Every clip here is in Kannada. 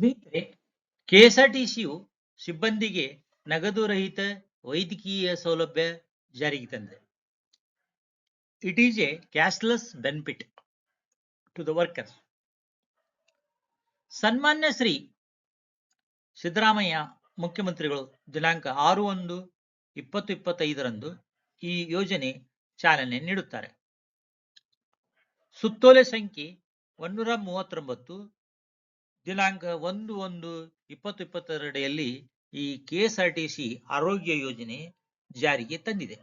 ಸ್ನೇಹಿತರೆ, ಕೆಎಸ್ಆರ್ಟಿಸಿಯು ಸಿಬ್ಬಂದಿಗೆ ನಗದು ರಹಿತ ವೈದ್ಯಕೀಯ ಸೌಲಭ್ಯ ಜಾರಿಗೆ ತಂದಿದೆ. It is a cashless benefit to the workers ಸನ್ಮಾನ್ಯ ಶ್ರೀ ಸಿದ್ದರಾಮಯ್ಯ ಮುಖ್ಯಮಂತ್ರಿಗಳು, ದಿನಾಂಕ ಆರು ಒಂದು ಇಪ್ಪತ್ತು ಇಪ್ಪತ್ತೈದರಂದು ಈ ಯೋಜನೆ ಚಾಲನೆ ನೀಡುತ್ತಾರೆ. ಸುತ್ತೋಲೆ ಸಂಖ್ಯೆ ಒಂದೂರ ಮೂವತ್ತೊಂಬತ್ತು ದಿನಾಂಕ ಒಂದು ಒಂದು ಇಪ್ಪತ್ತು ಇಪ್ಪತ್ತೆರಡೆಯಲ್ಲಿ ಈ ಕೆಎಸ್ಆರ್ಟಿಸಿ ಆರೋಗ್ಯ ಯೋಜನೆ ಜಾರಿಗೆ ತಂದಿದೆ.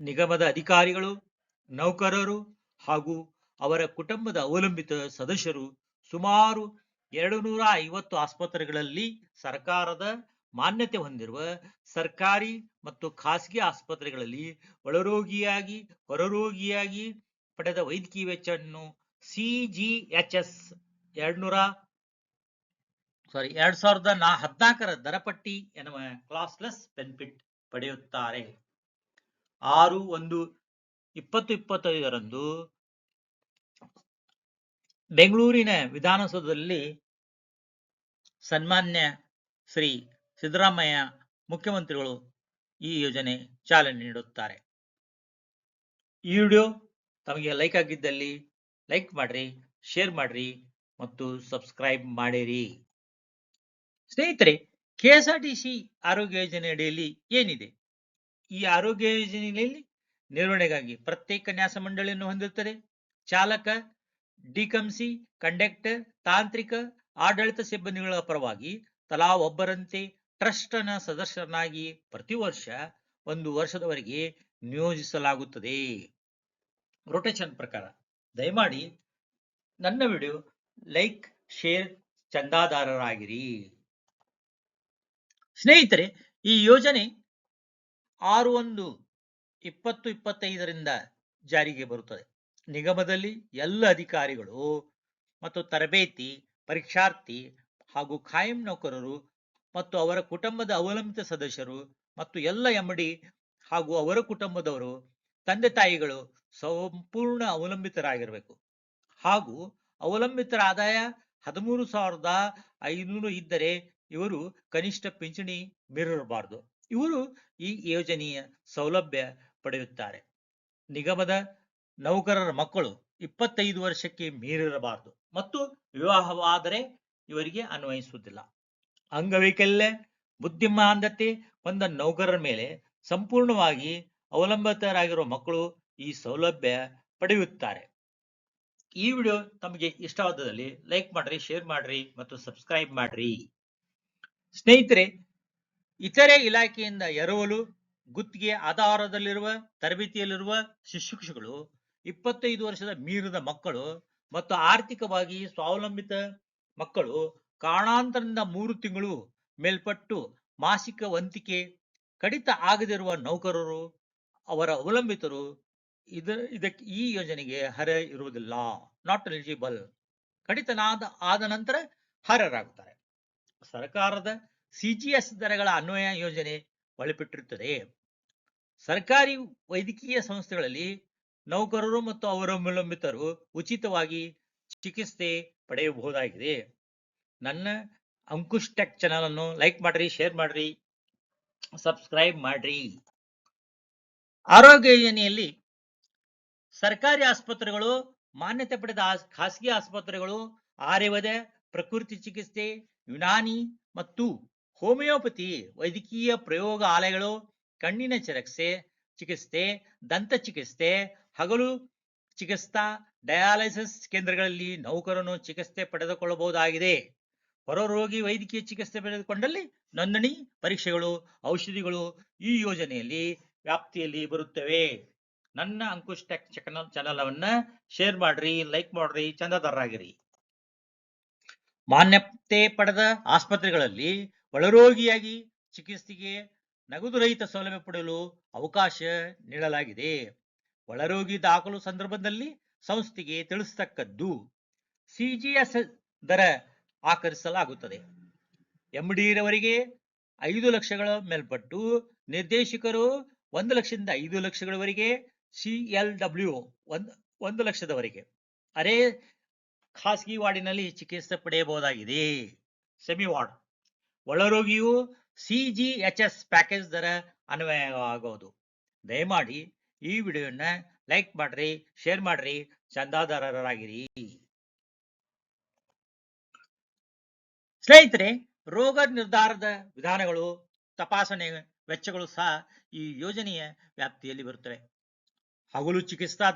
ನಿಗಮದ ಅಧಿಕಾರಿಗಳು, ನೌಕರರು ಹಾಗೂ ಅವರ ಕುಟುಂಬದ ಅವಲಂಬಿತ ಸದಸ್ಯರು ಸುಮಾರು ಎರಡು ನೂರ ಐವತ್ತು ಆಸ್ಪತ್ರೆಗಳಲ್ಲಿ ಸರ್ಕಾರದ ಮಾನ್ಯತೆ ಹೊಂದಿರುವ ಸರ್ಕಾರಿ ಮತ್ತು ಖಾಸಗಿ ಆಸ್ಪತ್ರೆಗಳಲ್ಲಿ ಒಳರೋಗಿಯಾಗಿ, ಹೊರರೋಗಿಯಾಗಿ ಪಡೆದ ವೈದ್ಯಕೀಯ ವೆಚ್ಚವನ್ನು ಸಿಜಿಎಚ್ಎಸ್ ಎರಡ್ನೂರ ಸಾರಿ ಎರಡ್ ಸಾವಿರದ ನಾ, ಹದಿನಾಲ್ಕರ ದರಪಟ್ಟಿ ಎನ್ನುವ ಕ್ಲಾಸ್ಲೆಸ್ ಬೆನಿಫಿಟ್ ಪಡೆಯುತ್ತಾರೆ. ಆರು, ಒಂದು, ಇಪ್ಪತ್ತು, ಇಪ್ಪತ್ತೈದರಂದು ಬೆಂಗಳೂರಿನ ವಿಧಾನಸೌಧದಲ್ಲಿ ಸನ್ಮಾನ್ಯ ಶ್ರೀ ಸಿದ್ದರಾಮಯ್ಯ ಮುಖ್ಯಮಂತ್ರಿಗಳು ಈ ಯೋಜನೆ ಚಾಲನೆ ನೀಡುತ್ತಾರೆ. ಈ ವಿಡಿಯೋ ತಮಗೆ ಲೈಕ್ ಆಗಿದ್ದಲ್ಲಿ ಲೈಕ್ ಮಾಡ್ರಿ, ಶೇರ್ ಮಾಡ್ರಿ. ಮತ್ತು ಸಬ್ಸ್ಕ್ರೈಬ್ ಮಾಡಿರಿ. ಸ್ನೇಹಿತರೆ, ಕೆಎಸ್ಆರ್ಟಿಸಿ ಆರೋಗ್ಯ ಯೋಜನೆ ಅಡಿಯಲ್ಲಿ ಏನಿದೆ? ಈ ಆರೋಗ್ಯ ಯೋಜನೆಯಲ್ಲಿ ನಿರ್ವಹಣೆಗಾಗಿ ಪ್ರತ್ಯೇಕ ನ್ಯಾಸ ಮಂಡಳಿಯನ್ನು ಹೊಂದಿರುತ್ತದೆ. ಚಾಲಕ, ಡಿಕಂಸಿ ಕಂಡಕ್ಟರ್, ತಾಂತ್ರಿಕ, ಆಡಳಿತ ಸಿಬ್ಬಂದಿಗಳ ಪರವಾಗಿ ತಲಾ ಒಬ್ಬರಂತೆ ಟ್ರಸ್ಟ್ನ ಸದಸ್ಯರನ್ನಾಗಿ ಪ್ರತಿ ವರ್ಷ ಒಂದು ವರ್ಷದವರೆಗೆ ನಿಯೋಜಿಸಲಾಗುತ್ತದೆ. ರೊಟೇಷನ್ ಪ್ರಕಾರ, ದಯಮಾಡಿ ನನ್ನ ವಿಡಿಯೋ ಲೈಕ್, ಶೇರ್ ಚಂದಾದಾರರಾಗಿರಿ. ಸ್ನೇಹಿತರೆ, ಈ ಯೋಜನೆ ಆರು ಒಂದು ಇಪ್ಪತ್ತು ಇಪ್ಪತ್ತೈದರಿಂದ ಜಾರಿಗೆ ಬರುತ್ತದೆ. ನಿಗಮದಲ್ಲಿ ಎಲ್ಲ ಅಧಿಕಾರಿಗಳು ಮತ್ತು ತರಬೇತಿ, ಪರೀಕ್ಷಾರ್ಥಿ ಹಾಗೂ ಖಾಯಂ ನೌಕರರು ಮತ್ತು ಅವರ ಕುಟುಂಬದ ಅವಲಂಬಿತ ಸದಸ್ಯರು ಮತ್ತು ಎಲ್ಲ ಎಂಡಿ ಹಾಗೂ ಅವರ ಕುಟುಂಬದವರು, ತಂದೆ ತಾಯಿಗಳು ಸಂಪೂರ್ಣ ಅವಲಂಬಿತರಾಗಿರಬೇಕು. ಹಾಗೂ ಅವಲಂಬಿತರ ಆದಾಯ ಹದಿಮೂರು ಸಾವಿರದ ಐನೂರು ಇದ್ದರೆ ಇವರು ಕನಿಷ್ಠ ಪಿಂಚಣಿ ಮೀರಿರಬಾರದು ಇವರು ಈ ಯೋಜನೆಯ ಸೌಲಭ್ಯ ಪಡೆಯುತ್ತಾರೆ. ನಿಗಮದ ನೌಕರರ ಮಕ್ಕಳು ಇಪ್ಪತ್ತೈದು ವರ್ಷಕ್ಕೆ ಮೀರಿರಬಾರದು ಮತ್ತು ವಿವಾಹವಾದರೆ ಇವರಿಗೆ ಅನ್ವಯಿಸುವುದಿಲ್ಲ. ಅಂಗವೈಕಲ್ಯ ಬುದ್ಧಿಮಾಂದತೆ ಹೊಂದ ನೌಕರರ ಮೇಲೆ ಸಂಪೂರ್ಣವಾಗಿ ಅವಲಂಬಿತರಾಗಿರುವ ಮಕ್ಕಳು ಈ ಸೌಲಭ್ಯ ಪಡೆಯುತ್ತಾರೆ. ಈ ವಿಡಿಯೋ ತಮಗೆ ಇಷ್ಟವಾದಲ್ಲಿ ಲೈಕ್ ಮಾಡ್ರಿ, ಶೇರ್ ಮಾಡ್ರಿ ಮತ್ತು ಸಬ್ಸ್ಕ್ರೈಬ್ ಮಾಡ್ರಿ. ಸ್ನೇಹಿತರೆ, ಇತರೆ ಇಲಾಖೆಯಿಂದ ಎರವಲು, ಗುತ್ತಿಗೆ ಆಧಾರದಲ್ಲಿರುವ, ತರಬೇತಿಯಲ್ಲಿರುವ ಶಿಕ್ಷಕರು ಇಪ್ಪತ್ತೈದು ವರ್ಷದ ಮೀರಿದ ಮಕ್ಕಳು ಮತ್ತು ಆರ್ಥಿಕವಾಗಿ ಸ್ವಾವಲಂಬಿತ ಮಕ್ಕಳು ಕಾರಣಾಂತರದಿಂದ ಮೂರು ತಿಂಗಳು ಮೇಲ್ಪಟ್ಟು ಮಾಸಿಕ ವಂತಿಕೆ ಕಡಿತ ಆಗದಿರುವ ನೌಕರರು, ಅವರ ಅವಲಂಬಿತರು ಇದ ಇದಕ್ಕೆ ಈ ಯೋಜನೆಗೆ ಹರ ಇರುವುದಿಲ್ಲ. ನಾಟ್ ಎಲಿಜಿಬಲ್ ಕಡಿತನಾದ, ಆದ ನಂತರ ಹರರಾಗುತ್ತಾರೆ ಸರ್ಕಾರದ ಸಿಜಿಎಸ್ ದರಗಳ ಅನ್ವಯ ಯೋಜನೆ ಒಳಪಟ್ಟಿರುತ್ತದೆ. ಸರ್ಕಾರಿ ವೈದ್ಯಕೀಯ ಸಂಸ್ಥೆಗಳಲ್ಲಿ ನೌಕರರು ಮತ್ತು ಅವರ ಅವಲಂಬಿತರು ಉಚಿತವಾಗಿ ಚಿಕಿತ್ಸೆ ಪಡೆಯಬಹುದಾಗಿದೆ. ನನ್ನ ಅಂಕುಶ್ ಟೆಕ್ ಚಾನಲ್ ಅನ್ನು ಲೈಕ್ ಮಾಡ್ರಿ, ಶೇರ್ ಮಾಡ್ರಿ, ಸಬ್ಸ್ಕ್ರೈಬ್ ಮಾಡ್ರಿ. ಆರೋಗ್ಯ ಯೋಜನೆಯಲ್ಲಿ ಸರ್ಕಾರಿ ಆಸ್ಪತ್ರೆಗಳು, ಮಾನ್ಯತೆ ಪಡೆದ ಖಾಸಗಿ ಆಸ್ಪತ್ರೆಗಳು, ಆರ್ಯವದೆ, ಪ್ರಕೃತಿ ಚಿಕಿತ್ಸೆ, ಯುನಾನಿ ಮತ್ತು ಹೋಮಿಯೋಪತಿ, ವೈದ್ಯಕೀಯ ಪ್ರಯೋಗಾಲಯಗಳು ಕಣ್ಣಿನ ಚಿರಕ್ಸೆ ಚಿಕಿತ್ಸೆ, ದಂತ ಚಿಕಿತ್ಸೆ, ಹಗಲು ಚಿಕಿತ್ಸಾ, ಡಯಾಲಿಸಿಸ್ ಕೇಂದ್ರಗಳಲ್ಲಿ ನೌಕರನು ಚಿಕಿತ್ಸೆ ಪಡೆದುಕೊಳ್ಳಬಹುದಾಗಿದೆ. ಹೊರರೋಗಿ ವೈದ್ಯಕೀಯ ಚಿಕಿತ್ಸೆ ಪಡೆದುಕೊಂಡಲ್ಲಿ ನೋಂದಣಿ ಪರೀಕ್ಷೆಗಳು, ಔಷಧಿಗಳು ಈ ಯೋಜನೆಯಲ್ಲಿ ವ್ಯಾಪ್ತಿಯಲ್ಲಿ ಬರುತ್ತವೆ. ನನ್ನ Ankush tech channel channel share ಮಾಡ್ರಿ ಲೈಕ್ ಮಾಡ್ರಿ, ಚಂದಾದಾರರಾಗಿರಿ. ಮಾನ್ಯತೆ ಪಡೆದ ಆಸ್ಪತ್ರೆಗಳಲ್ಲಿ ಒಳರೋಗಿಯಾಗಿ ಚಿಕಿತ್ಸೆಗೆ ನಗದು ರಹಿತ ಸೌಲಭ್ಯ ಪಡೆಯಲು ಅವಕಾಶ ನೀಡಲಾಗಿದೆ. ಒಳರೋಗಿ ದಾಖಲು ಸಂದರ್ಭದಲ್ಲಿ ಸಂಸ್ಥೆಗೆ ತಿಳಿಸತಕ್ಕದ್ದು ಸಿಜಿಎಸ್ ದರ ಆಕರಿಸಲಾಗುತ್ತದೆ. ಎಂಡಿರವರೆಗೆ ಐದು ಲಕ್ಷಗಳ ಮೇಲ್ಪಟ್ಟು ನಿರ್ದೇಶಕರು ಒಂದು ಲಕ್ಷದಿಂದ ಐದು ಲಕ್ಷಗಳವರೆಗೆ ಸಿಎಲ್ ಡಬ್ಲ್ಯೂ ಒಂದು ಒಂದು ಲಕ್ಷದವರೆಗೆ. ಅರೆ ಖಾಸಗಿ ವಾರ್ಡಿನಲ್ಲಿ ಚಿಕಿತ್ಸೆ ಪಡೆಯಬಹುದಾಗಿದೆ. Semi ward. ಒಳರೋಗಿಯು ಎಸ್ ಪ್ಯಾಕೇಜ್ ದರ ಅನ್ವಯವಾಗುವುದು ದಯಮಾಡಿ ಈ ವಿಡಿಯೋನ ಲೈಕ್ ಮಾಡ್ರಿ, ಶೇರ್ ಮಾಡ್ರಿ, ಚಂದಾದಾರರಾಗಿರಿ. ಸ್ನೇಹಿತರೆ, ರೋಗ ನಿರ್ಧಾರದ ವಿಧಾನಗಳು, ತಪಾಸಣೆ ವೆಚ್ಚಗಳು ಸಹ ಈ ಯೋಜನೆಯ ವ್ಯಾಪ್ತಿಯಲ್ಲಿ ಬರುತ್ತವೆ. ಹಗಲು ಚಿಕಿತ್ಸಾ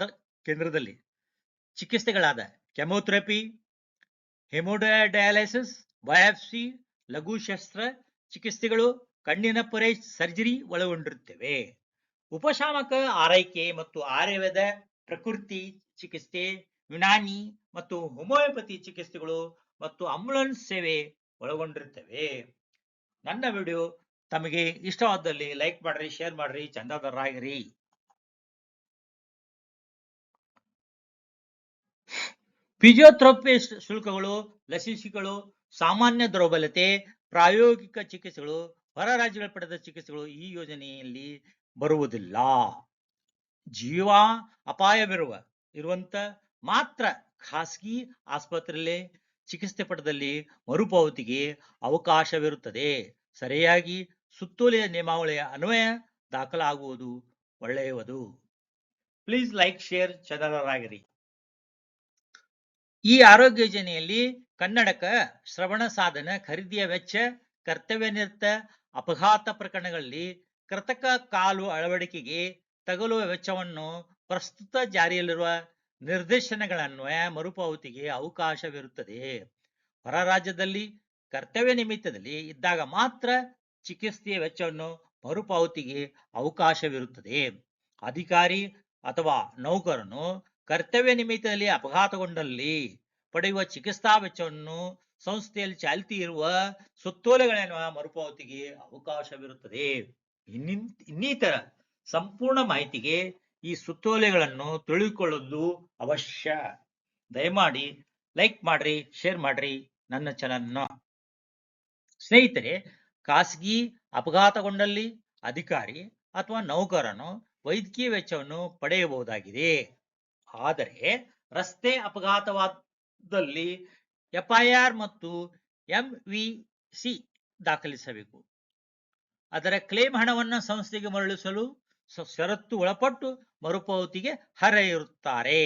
ಕೇಂದ್ರದಲ್ಲಿ ಚಿಕಿತ್ಸೆಗಳಾದ ಕೆಮೋಥೆರಪಿ, ಹೆಮೋಡಯಾಲಿಸಿಸ್, ಬಯಾಪ್ಸಿ, ಲಘು ಶಸ್ತ್ರ ಚಿಕಿತ್ಸೆಗಳು, ಕಣ್ಣಿನ ಪೊರೆ ಸರ್ಜರಿ ಒಳಗೊಂಡಿರುತ್ತವೆ. ಉಪಶಾಮಕ ಆರೈಕೆ ಮತ್ತು ಆಯುರ್ವೇದ ಪ್ರಕೃತಿ ಚಿಕಿತ್ಸೆ, ಯುನಾನಿ ಮತ್ತು ಹೋಮಿಯೋಪತಿ ಚಿಕಿತ್ಸೆಗಳು ಮತ್ತು ಆಂಬುಲೆನ್ಸ್ ಸೇವೆ ಒಳಗೊಂಡಿರುತ್ತವೆ. ನನ್ನ ವಿಡಿಯೋ ತಮಗೆ ಇಷ್ಟವಾದಲ್ಲಿ ಲೈಕ್ ಮಾಡ್ರಿ, ಶೇರ್ ಮಾಡ್ರಿ, ಚಂದಾದಾರರಾಗಿರಿ. ಫಿಸಿಯೋಥೆರಪಿಸ್ಟ್ ಶುಲ್ಕಗಳು ಲಸಿಕೆಗಳು ಸಾಮಾನ್ಯ ದುರ್ಬಲತೆ, ಪ್ರಾಯೋಗಿಕ ಚಿಕಿತ್ಸೆಗಳು, ಹೊರ ರಾಜ್ಯಗಳ ಪಡೆದ ಚಿಕಿತ್ಸೆಗಳು ಈ ಯೋಜನೆಯಲ್ಲಿ ಬರುವುದಿಲ್ಲ. ಜೀವ ಅಪಾಯವಿರುವ ಇರುವಂತ ಮಾತ್ರ ಖಾಸಗಿ ಆಸ್ಪತ್ರೆಯಲ್ಲಿ ಚಿಕಿತ್ಸೆ ಪಡೆದಲ್ಲಿ ಮರುಪಾವತಿಗೆ ಅವಕಾಶವಿರುತ್ತದೆ. ಸರಿಯಾಗಿ ಸುತ್ತೋಲೆಯ ನಿಯಮಾವಳಿಯ ಅನ್ವಯ ದಾಖಲಾಗುವುದು ಒಳ್ಳೆಯದು. ಪ್ಲೀಸ್ ಲೈಕ್ ಶೇರ್ ಚದರರಾಗಿರಿ ಈ ಆರೋಗ್ಯ ಯೋಜನೆಯಲ್ಲಿ ಕನ್ನಡಕ ಶ್ರವಣ ಸಾಧನ, ಖರೀದಿಯ ವೆಚ್ಚ ಕರ್ತವ್ಯ ನಿರತ ಅಪಘಾತ ಪ್ರಕರಣಗಳಲ್ಲಿ ಕೃತಕ ಕಾಲು ಅಳವಡಿಕೆಗೆ ತಗಲುವ ವೆಚ್ಚವನ್ನು ಪ್ರಸ್ತುತ ಜಾರಿಯಲ್ಲಿರುವ ನಿರ್ದೇಶನಗಳನ್ವಯ ಮರುಪಾವತಿಗೆ ಅವಕಾಶವಿರುತ್ತದೆ. ಹೊರ ರಾಜ್ಯದಲ್ಲಿ ಕರ್ತವ್ಯ ನಿಮಿತ್ತದಲ್ಲಿ ಇದ್ದಾಗ ಮಾತ್ರ ಚಿಕಿತ್ಸೆಯ ವೆಚ್ಚವನ್ನು ಮರುಪಾವತಿಗೆ ಅವಕಾಶವಿರುತ್ತದೆ. ಅಧಿಕಾರಿ ಅಥವಾ ನೌಕರನು ಕರ್ತವ್ಯ ನಿಮಿತ್ತದಲ್ಲಿ ಅಪಘಾತಗೊಂಡಲ್ಲಿ ಪಡೆಯುವ ಚಿಕಿತ್ಸಾ ವೆಚ್ಚವನ್ನು ಸಂಸ್ಥೆಯಲ್ಲಿ ಚಾಲ್ತಿ ಇರುವ ಸುತ್ತೋಲೆಗಳನ್ನು ಮರುಪಾವತಿಗೆ ಅವಕಾಶವಿರುತ್ತದೆ. ಇನ್ನಿನ್, ಇನ್ನಿತರ ಸಂಪೂರ್ಣ ಮಾಹಿತಿಗೆ ಈ ಸುತ್ತೋಲೆಗಳನ್ನು ತಿಳಿದುಕೊಳ್ಳುವುದು ಅವಶ್ಯ. ದಯಮಾಡಿ ಲೈಕ್ ಮಾಡ್ರಿ, ಶೇರ್ ಮಾಡ್ರಿ ನನ್ನ ಚಾನಲ್ನ. ಸ್ನೇಹಿತರೆ, ಖಾಸಗಿ ಅಪಘಾತಗೊಂಡಲ್ಲಿ ಅಧಿಕಾರಿ ಅಥವಾ ನೌಕರನು ವೈದ್ಯಕೀಯ ವೆಚ್ಚವನ್ನು ಪಡೆಯಬಹುದಾಗಿದೆ. ಆದರೆ ರಸ್ತೆ ಅಪಘಾತವಾದಲ್ಲಿ ಎಫ್ಐಆರ್ ಮತ್ತು ಎಂವಿಸಿ ದಾಖಲಿಸಬೇಕು. ಅದರ ಕ್ಲೇಮ್ ಹಣವನ್ನು ಸಂಸ್ಥೆಗೆ ಮರಳಿಸಲು ಷರತ್ತು ಒಳಪಟ್ಟು ಮರುಪಾವತಿಗೆ ಇರುತ್ತಾರೆ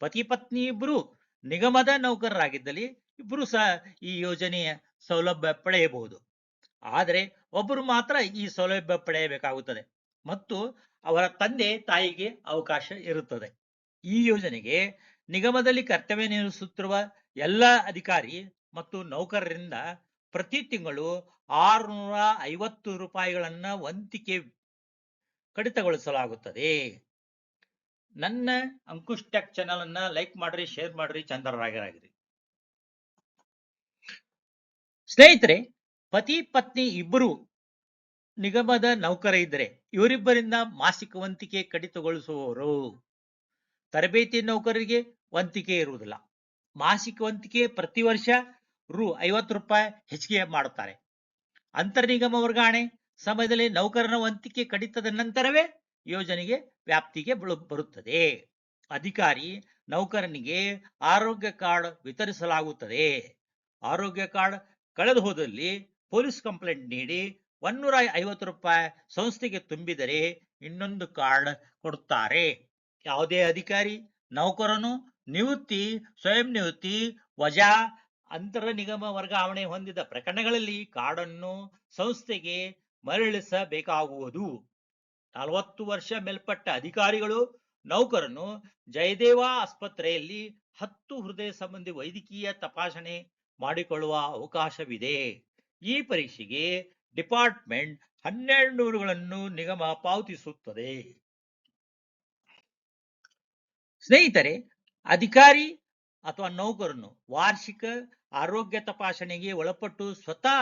ಪತಿ ಪತ್ನಿ ಇಬ್ಬರು ನಿಗಮದ ನೌಕರರಾಗಿದ್ದಲ್ಲಿ ಇಬ್ಬರು ಸಹ ಈ ಯೋಜನೆಯ ಸೌಲಭ್ಯ ಪಡೆಯಬಹುದು. ಆದರೆ ಒಬ್ಬರು ಮಾತ್ರ ಈ ಸೌಲಭ್ಯ ಪಡೆಯಬೇಕಾಗುತ್ತದೆ ಮತ್ತು ಅವರ ತಂದೆ ತಾಯಿಗೆ ಅವಕಾಶ ಇರುತ್ತದೆ. ಈ ಯೋಜನೆಗೆ ನಿಗಮದಲ್ಲಿ ಕರ್ತವ್ಯ ನಿರ್ವಹಿಸುತ್ತಿರುವ ಎಲ್ಲ ಅಧಿಕಾರಿ ಮತ್ತು ನೌಕರರಿಂದ ಪ್ರತಿ ತಿಂಗಳು ಆರುನೂರ ಐವತ್ತು ರೂಪಾಯಿಗಳನ್ನ ವಂತಿಕೆ ಕಡಿತಗೊಳಿಸಲಾಗುತ್ತದೆ. ನನ್ನ ಅಂಕುಶ್ ಟೆಕ್ ಚಾನಲ್ ಅನ್ನ ಲೈಕ್ ಮಾಡ್ರಿ ಶೇರ್ ಮಾಡ್ರಿ ಚಂದ್ರರಾಗಿರಾಗಿರಿ ಸ್ನೇಹಿತರೆ, ಪತಿ, ಪತ್ನಿ ಇಬ್ಬರು ನಿಗಮದ ನೌಕರ ಇದ್ರೆ ಇವರಿಬ್ಬರಿಂದ ಮಾಸಿಕ ವಂತಿಕೆ ಕಡಿತಗೊಳಿಸುವವರು ತರಬೇತಿ ನೌಕರರಿಗೆ ವಂತಿಕೆ ಇರುವುದಿಲ್ಲ. ಮಾಸಿಕ ವಂತಿಕೆ ಪ್ರತಿ ವರ್ಷ ರು ಐವತ್ತು ರೂಪಾಯಿ ಹೆಚ್ಚಿಗೆ ಮಾಡುತ್ತಾರೆ. ಅಂತರ್ನಿಗಮ ವರ್ಗಾವಣೆ ಸಮಯದಲ್ಲಿ ನೌಕರನ ವಂತಿಕೆ ಕಡಿತದ ನಂತರವೇ ಯೋಜನೆಗೆ ವ್ಯಾಪ್ತಿಗೆ ಬರುತ್ತದೆ. ಅಧಿಕಾರಿ ನೌಕರನಿಗೆ ಆರೋಗ್ಯ ಕಾರ್ಡ್ ವಿತರಿಸಲಾಗುತ್ತದೆ. ಆರೋಗ್ಯ ಕಾರ್ಡ್ ಕಳೆದು ಹೋದಲ್ಲಿ ಪೊಲೀಸ್ ಕಂಪ್ಲೇಂಟ್ ನೀಡಿ ಒನ್ನೂರ ಐವತ್ತು ರೂಪಾಯಿ ಸಂಸ್ಥೆಗೆ ತುಂಬಿದರೆ ಇನ್ನೊಂದು ಕಾರ್ಡ್ ಕೊಡುತ್ತಾರೆ. ಯಾವುದೇ ಅಧಿಕಾರಿ, ನೌಕರನು ನಿವೃತ್ತಿ, ಸ್ವಯಂ ನಿವೃತ್ತಿ, ವಜಾ, ಅಂತರ ನಿಗಮ ವರ್ಗಾವಣೆ ಹೊಂದಿದ ಪ್ರಕರಣಗಳಲ್ಲಿ ಕಾರ್ಡನ್ನು ಸಂಸ್ಥೆಗೆ ಮರಳಿಸಬೇಕಾಗುವುದು. ನಲವತ್ತು ವರ್ಷ ಮೇಲ್ಪಟ್ಟ ಅಧಿಕಾರಿಗಳು, ನೌಕರನು ಜಯದೇವ ಆಸ್ಪತ್ರೆಯಲ್ಲಿ ಹತ್ತು ಹೃದಯ ಸಂಬಂಧಿ ವೈದ್ಯಕೀಯ ತಪಾಸಣೆ ಮಾಡಿಕೊಳ್ಳುವ ಅವಕಾಶವಿದೆ. ಈ ಪರೀಕ್ಷೆಗೆ ಡಿಪಾರ್ಟ್ಮೆಂಟ್ ಹನ್ನೆರಡು ನೂರುಗಳನ್ನು ನಿಗಮ ಪಾವತಿಸುತ್ತದೆ. ಸ್ನೇಹಿತರೆ, ಅಧಿಕಾರಿ ಅಥವಾ ನೌಕರನು ವಾರ್ಷಿಕ ಆರೋಗ್ಯ ತಪಾಸಣೆಗೆ ಒಳಪಟ್ಟು ಸ್ವತಃ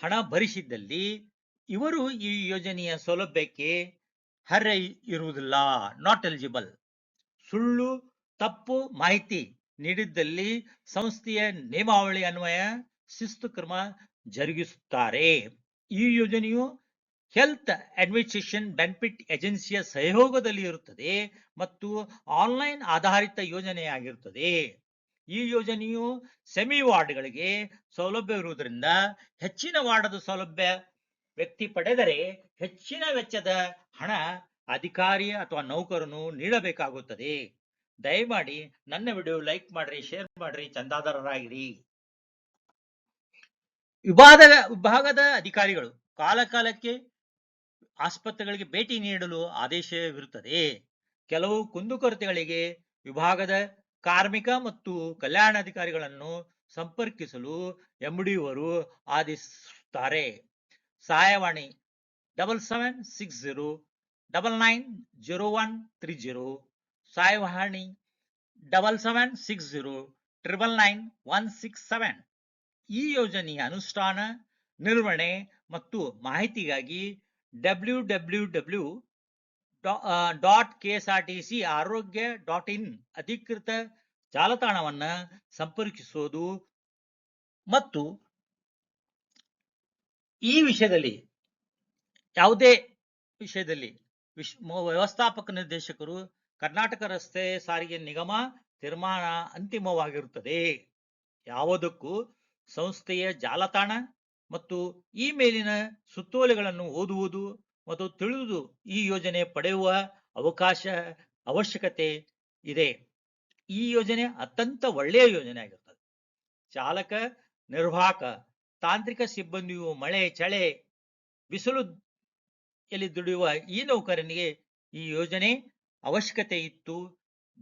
ಹಣ ಭರಿಸಿದ್ದಲ್ಲಿ ಇವರು ಈ ಯೋಜನೆಯ ಸೌಲಭ್ಯಕ್ಕೆ ಹರ ಇರುವುದಿಲ್ಲ ನಾಟ್ ಎಲಿಜಿಬಲ್ ಸುಳ್ಳು, ತಪ್ಪು ಮಾಹಿತಿ ನೀಡಿದ್ದಲ್ಲಿ ಸಂಸ್ಥೆಯ ನಿಯಮಾವಳಿ ಅನ್ವಯ ಶಿಸ್ತು ಕ್ರಮ ಜರುಗಿಸುತ್ತಾರೆ. ಈ ಯೋಜನೆಯು ಹೆಲ್ತ್ ಅಡ್ಮಿನಿಸ್ಟ್ರೇಷನ್ ಬೆನಿಫಿಟ್ ಏಜೆನ್ಸಿಯ ಸಹಯೋಗದಲ್ಲಿ ಇರುತ್ತದೆ ಮತ್ತು ಆನ್ಲೈನ್ ಆಧಾರಿತ ಯೋಜನೆಯಾಗಿರುತ್ತದೆ. ಈ ಯೋಜನೆಯು ಸೆಮಿ ವಾರ್ಡ್ಗಳಿಗೆ ಸೌಲಭ್ಯವಿರುವುದರಿಂದ ಹೆಚ್ಚಿನ ವಾರ್ಡದ ಸೌಲಭ್ಯ ವ್ಯಕ್ತಿ ಪಡೆದರೆ ಹೆಚ್ಚಿನ ವೆಚ್ಚದ ಹಣ ಅಧಿಕಾರಿ ಅಥವಾ ನೌಕರನು ನೀಡಬೇಕಾಗುತ್ತದೆ. ದಯಮಾಡಿ ನನ್ನ ವಿಡಿಯೋ ಲೈಕ್ ಮಾಡ್ರಿ, ಶೇರ್ ಮಾಡ್ರಿ, ಚಂದಾದಾರರಾಗಿರಿ. ವಿಭಾಗದ ವಿಭಾಗದ ಅಧಿಕಾರಿಗಳು ಕಾಲಕಾಲಕ್ಕೆ ಆಸ್ಪತ್ರೆಗಳಿಗೆ ಭೇಟಿ ನೀಡಲು ಆದೇಶವಿರುತ್ತದೆ ಕೆಲವು ಕುಂದುಕೊರತೆಗಳಿಗೆ ವಿಭಾಗದ ಕಾರ್ಮಿಕ ಮತ್ತು ಕಲ್ಯಾಣಾಧಿಕಾರಿಗಳನ್ನು ಸಂಪರ್ಕಿಸಲು ಎಂಡಿಯವರು ಆದೇಶಿಸುತ್ತಾರೆ. ಸಹಾಯವಾಣಿ double seven six zero double nine zero one three zero ಸಹಾಯವಾಣಿ double seven six zero triple nine one six seven. ಈ ಯೋಜನೆಯ ಅನುಷ್ಠಾನ, ನಿರ್ವಹಣೆ ಮತ್ತು ಮಾಹಿತಿಗಾಗಿ W W W dot R T ಆರೋಗ್ಯ ಡಾಟ್ ಇನ್ ಅಧಿಕೃತ ಜಾಲತಾಣವನ್ನು ಸಂಪರ್ಕಿಸೋದು. ಮತ್ತು ಈ ವಿಷಯದಲ್ಲಿ, ಯಾವುದೇ ವಿಷಯದಲ್ಲಿ ವಿಶ್ ವ್ಯವಸ್ಥಾಪಕ ನಿರ್ದೇಶಕರು ಕರ್ನಾಟಕ ರಸ್ತೆ ಸಾರಿಗೆ ನಿಗಮ ತೀರ್ಮಾನ ಅಂತಿಮವಾಗಿರುತ್ತದೆ. ಯಾವುದಕ್ಕೂ ಸಂಸ್ಥೆಯ ಜಾಲತಾಣ ಮತ್ತು ಈ ಮೇಲಿನ ಸುತ್ತೋಲೆಗಳನ್ನು ಓದುವುದು ಮತ್ತು ತಿಳಿದು ಈ ಯೋಜನೆ ಪಡೆಯುವ ಅವಕಾಶ ಅವಶ್ಯಕತೆ ಇದೆ. ಈ ಯೋಜನೆ ಅತ್ಯಂತ ಒಳ್ಳೆಯ ಯೋಜನೆ ಆಗಿರ್ತದೆ. ಚಾಲಕ, ನಿರ್ವಾಹಕ, ತಾಂತ್ರಿಕ ಸಿಬ್ಬಂದಿಯು ಮಳೆ, ಚಳೆ, ಬಿಸಿಲು ಎಲ್ಲಿ ದುಡಿಯುವ ಈ ನೌಕರನಿಗೆ ಈ ಯೋಜನೆ ಅವಶ್ಯಕತೆ ಇತ್ತು.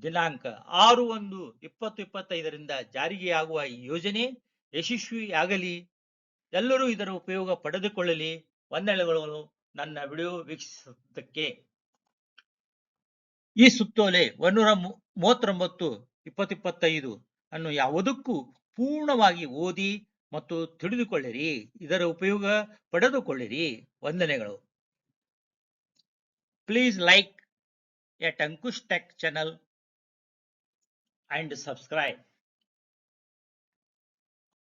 ದಿನಾಂಕ ಆರು ಒಂದು ಇಪ್ಪತ್ತು ಇಪ್ಪತ್ತೈದರಿಂದ ಜಾರಿಗೆ ಆಗುವ ಈ ಯೋಜನೆ ಯಶಸ್ವಿಯಾಗಲಿ. ಎಲ್ಲರೂ ಇದರ ಉಪಯೋಗ ಪಡೆದುಕೊಳ್ಳಲಿ. ವಂದನೆಗಳು ನನ್ನ ವಿಡಿಯೋ ವೀಕ್ಷಿಸುವುದಕ್ಕೆ ಈ ಸುತ್ತೋಲೆ ಒಂದೂರ ಮೂವತ್ತೊಂಬತ್ತು, ಇಪ್ಪತ್ತಿಪ್ಪತ್ತೈದು ಅನ್ನು ಯಾವುದಕ್ಕೂ ಪೂರ್ಣವಾಗಿ ಓದಿ ಮತ್ತು ತಿಳಿದುಕೊಳ್ಳಿರಿ. ಇದರ ಉಪಯೋಗ ಪಡೆದುಕೊಳ್ಳಿರಿ. ವಂದನೆಗಳು. Please like a Ankush tech channel and subscribe.